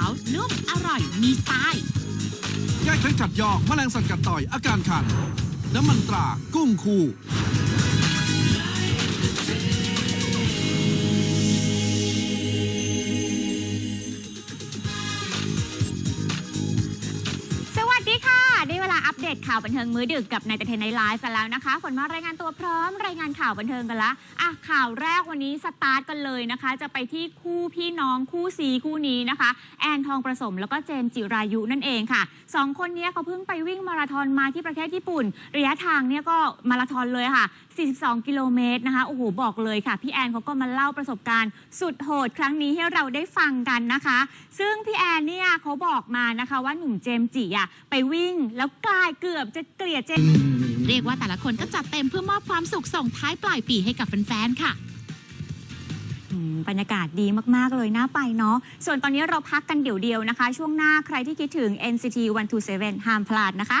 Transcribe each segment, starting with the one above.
าวนุ่มอร่อยมีสไตล์แก้ไขขัดยอกแมลงสัตว์กัดต่อยอาการคันน้ำมันตรากุ้งคู ดข่าวบันเทิงมื้อดึกกับนายตะเทนในไลฟ์กันแล้วนะคะฝนมารายงานตัวพร้อมรายงานข่าวบันเทิงกันละอะข่าวแรกวันนี้สตาร์ทกันเลยนะคะ จะไปที่คู่พี่น้องคู่ซีคู่นี้นะคะ แอนทองประสมแล้วก็เจมส์จิรายุนั่นเองค่ะสองคนนี้เขาเพิ่งไปวิ่งมาราธอนมาที่ประเทศญี่ปุ่น ระยะทางเนี่ยก็มาราธอนเลยค่ะ 42 กิโลเมตรนะคะ โอ้โห บอกเลยค่ะ พี่แอนเขาก็มาเล่าประสบการณ์สุดโหดครั้งนี้ให้เราได้ฟังกันนะคะ ซึ่งพี่แอนเนี่ยเขาบอกมานะคะว่าหนุ่มเจมส์จิอะไปวิ่งแล้วกลายเกือบจะเกลียดเจมส์เรียกว่าแต่ละคนก็จัดเต็มเพื่อมอบความสุขส่งท้ายปลายปีให้กับแฟนๆ ค่ะอืมบรรยากาศดีมาก ๆ เลยน่าไปเนาะ ส่วนตอนนี้เราพักกันเดี๋ยวเดียวนะคะ ช่วงหน้าใครที่คิดถึง NCT 127 ห้ามพลาดนะคะ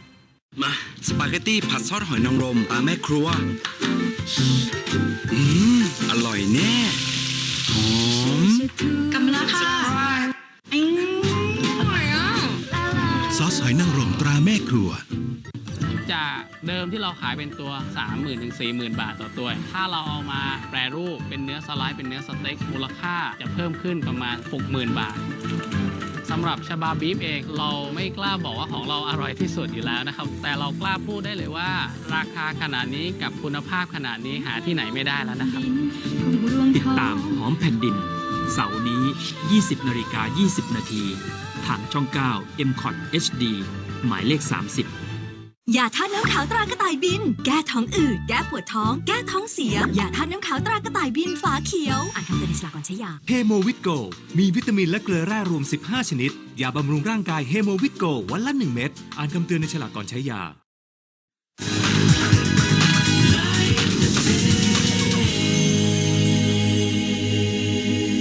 มา สปาเกตตี้ผัดซอสหอยนางรมตามแม่ครัว อืม อร่อยแน่หอมกำลังค่ะซอสหอยนางรมตราแม่ครัว จากเดิมที่เราขายเป็นตัว 30,000ถึง40,000 บาทต่อตัว ถ้าเราเอามาแปรรูปเป็นเนื้อสไลด์เป็นเนื้อสเต็กมูลค่าจะเพิ่มขึ้นประมาณ 60,000 บาท สำหรับชาบาบีฟเองเราไม่กล้าบอกว่าของเราอร่อยที่สุดอยู่แล้วนะครับ แต่เรากล้าพูดได้เลยว่า ราคาขนาดนี้กับคุณภาพขนาดนี้หาที่ไหนไม่ได้แล้วนะครับ ติดตามหอมแผ่นดิน เสาร์นี้ 20นาฬิกา20 นาที ทางช่อง 9 m c o t HD หมายเลข 30 ยาท่าตุน้ำขาวตรากระต่ายบิน แก้ท้องอืด แก้ปวดท้อง แก้ท้องเสีย ยาท่าตุน้ำขาวตรากระต่ายบินฝาเขียว อ่านคำเตือนในฉลากก่อนใช้ยา เฮโมวิตโก มีวิตามินและเกลือแร่รวม 15 ชนิด ยาบำรุงร่างกายเฮโมวิตโกวันละ 1 เม็ด อ่านคำเตือนในฉลากก่อนใช้ยา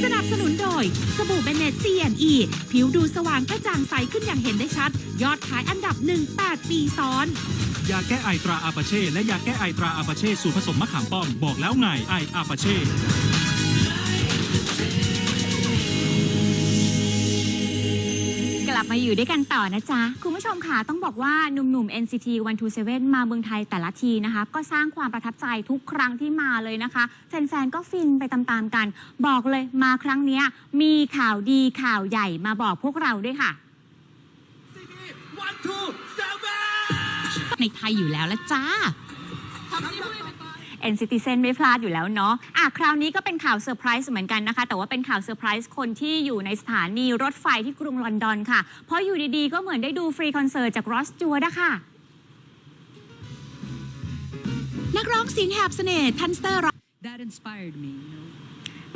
สนับสนุนโดยสบู่ เบเนต CNE ผิวดูสว่างกระจ่างใสขึ้นอย่างเห็นได้ชัด ยอดขายอันดับ1 8ปีซ้อน ยาแก้ไอตราอาปาเช่และยาแก้ไอตราอาปาเช่สูตรผสมมะขามป้อมบอกแล้วไงไออาปาเช่ ลับมาอยู่ด้วยกันต่อนะจ๊ะ คุณผู้ชมค่ะต้องบอกว่าหนุ่มๆ NCT 127 มาเมืองไทยแต่ละทีนะคะ ก็สร้างความประทับใจทุกครั้งที่มาเลยนะคะ แฟนๆ ก็ฟินไปตามๆกัน บอกเลยมาครั้งเนี้ยมีข่าวดีข่าวใหญ่มาบอกพวกเราด้วยค่ะ ในไทยอยู่แล้วละจ้า เอ็นซิติเซนไม่พลาดอยู่แล้วเนาะอะคราวนี้ก็เป็นข่าวเซอร์ไพรส์เหมือนกันนะคะ แต่ว่าเป็นข่าวเซอร์ไพรส์คนที่อยู่ในสถานีรถไฟที่กรุงลอนดอนค่ะ เพราะอยู่ดีๆ ก็เหมือนได้ดูฟรีคอนเสิร์ตจากรอสจวดอะค่ะนักร้องเสียงแหบเสน่ห์ทันสเตอร์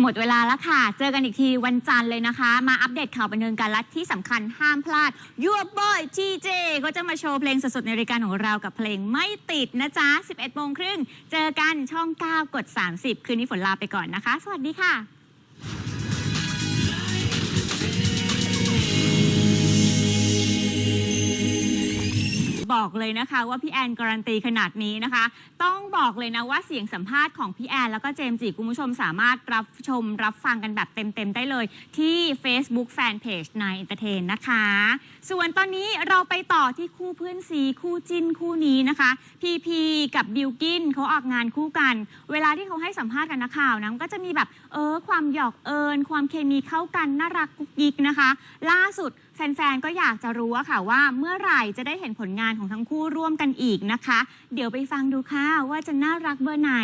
หมดเวลาแล้วค่ะ เจอกันอีกทีวันจันทร์เลยนะคะ มาอัปเดตข่าวบันเทิงกันและที่สำคัญห้ามพลาดยูบอยทีเจก็จะมาโชว์เพลงสดๆในรายการของเรากับเพลงไม่ติดนะจ๊ะ 11โมงครึ่ง เจอกันช่อง 9 กด 30 คืนนี้ฝนลาไปก่อนนะคะ สวัสดีค่ะ บอกเลยนะคะว่าพี่แอนการันตีขนาดนี้นะคะ ต้องบอกเลยนะว่าเสียงสัมภาษณ์ของพี่แอน แล้วก็เจมส์จีคุณผู้ชมสามารถรับชมรับฟังกันแบบเต็มๆได้เลย ที่ Facebook Fanpage นายเอนเตอร์เทนนะคะ ส่วนตอนนี้เราไปต่อที่คู่เพื่อนซีคู่จิ้นคู่นี้นะคะพีพีกับบิลกินเขาออกงานคู่กัน เวลาที่เขาให้สัมภาษณ์กันนักข่าวนะก็จะมีแบบเออความหยอกเอิญความเคมีเข้ากันน่ารักกุ๊กกิ๊กนะคะ ล่าสุดแฟนๆก็อยากจะรู้อะค่ะว่าเมื่อไหร่จะได้เห็นผลงานของทั้งคู่ร่วมกันอีกนะคะ เดี๋ยวไปฟังดูค่ะว่าจะน่ารักเบอร์ไหน